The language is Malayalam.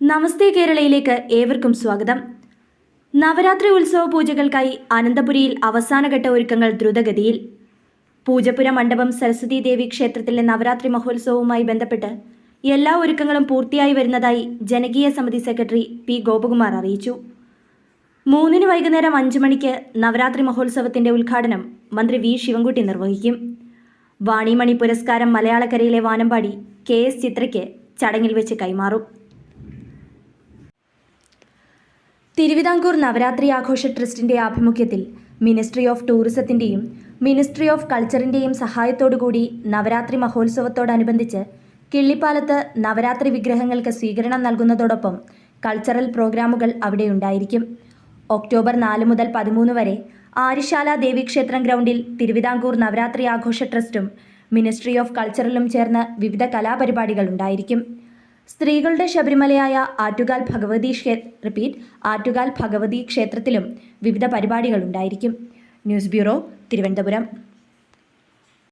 നമസ്തേ കേരളയിലേക്ക് ഏവർക്കും സ്വാഗതം. നവരാത്രി ഉത്സവ പൂജകൾക്കായി അനന്തപുരിയിൽ അവസാനഘട്ട ഒരുക്കങ്ങൾ ദ്രുതഗതിയിൽ. പൂജപ്പുര മണ്ഡപം സരസ്വതി ദേവി ക്ഷേത്രത്തിലെ നവരാത്രി മഹോത്സവവുമായി ബന്ധപ്പെട്ട് എല്ലാ ഒരുക്കങ്ങളും പൂർത്തിയായി വരുന്നതായി ജനകീയ സമിതി സെക്രട്ടറി പി ഗോപകുമാർ അറിയിച്ചു. മൂന്നിന് വൈകുന്നേരം അഞ്ചു മണിക്ക് നവരാത്രി മഹോത്സവത്തിന്റെ ഉദ്ഘാടനം മന്ത്രി വി ശിവൻകുട്ടി നിർവഹിക്കും. വാണിമണി പുരസ്കാരം മലയാളക്കരയിലെ വാനമ്പാടി കെ എസ് ചിത്രയ്ക്ക് ചടങ്ങിൽ വെച്ച് കൈമാറും. തിരുവിതാംകൂർ നവരാത്രി ആഘോഷ ട്രസ്റ്റിന്റെ ആഭിമുഖ്യത്തിൽ മിനിസ്ട്രി ഓഫ് ടൂറിസത്തിന്റെയും മിനിസ്ട്രി ഓഫ് കൾച്ചറിന്റെയും സഹായത്തോടുകൂടി നവരാത്രി മഹോത്സവത്തോടനുബന്ധിച്ച് കിള്ളിപ്പാലത്ത് നവരാത്രി വിഗ്രഹങ്ങൾക്ക് സ്വീകരണം നൽകുന്നതോടൊപ്പം കൾച്ചറൽ പ്രോഗ്രാമുകൾ അവിടെ ഉണ്ടായിരിക്കും. ഒക്ടോബർ നാല് മുതൽ പതിമൂന്ന് വരെ ആര്യശാല ദേവീക്ഷേത്രം ഗ്രൗണ്ടിൽ തിരുവിതാംകൂർ നവരാത്രി ആഘോഷ ട്രസ്റ്റും മിനിസ്ട്രി ഓഫ് കൾച്ചറലും ചേർന്ന് വിവിധ കലാപരിപാടികൾ ഉണ്ടായിരിക്കും. സ്ത്രീകളുടെ ശബരിമലയായ ആറ്റുകാൽ ഭഗവതി റിപ്പീറ്റ് ആറ്റുകാൽ ഭഗവതി ക്ഷേത്രത്തിലും വിവിധ പരിപാടികൾ ഉണ്ടായിരിക്കും. News bureau Thiruvananthapuram.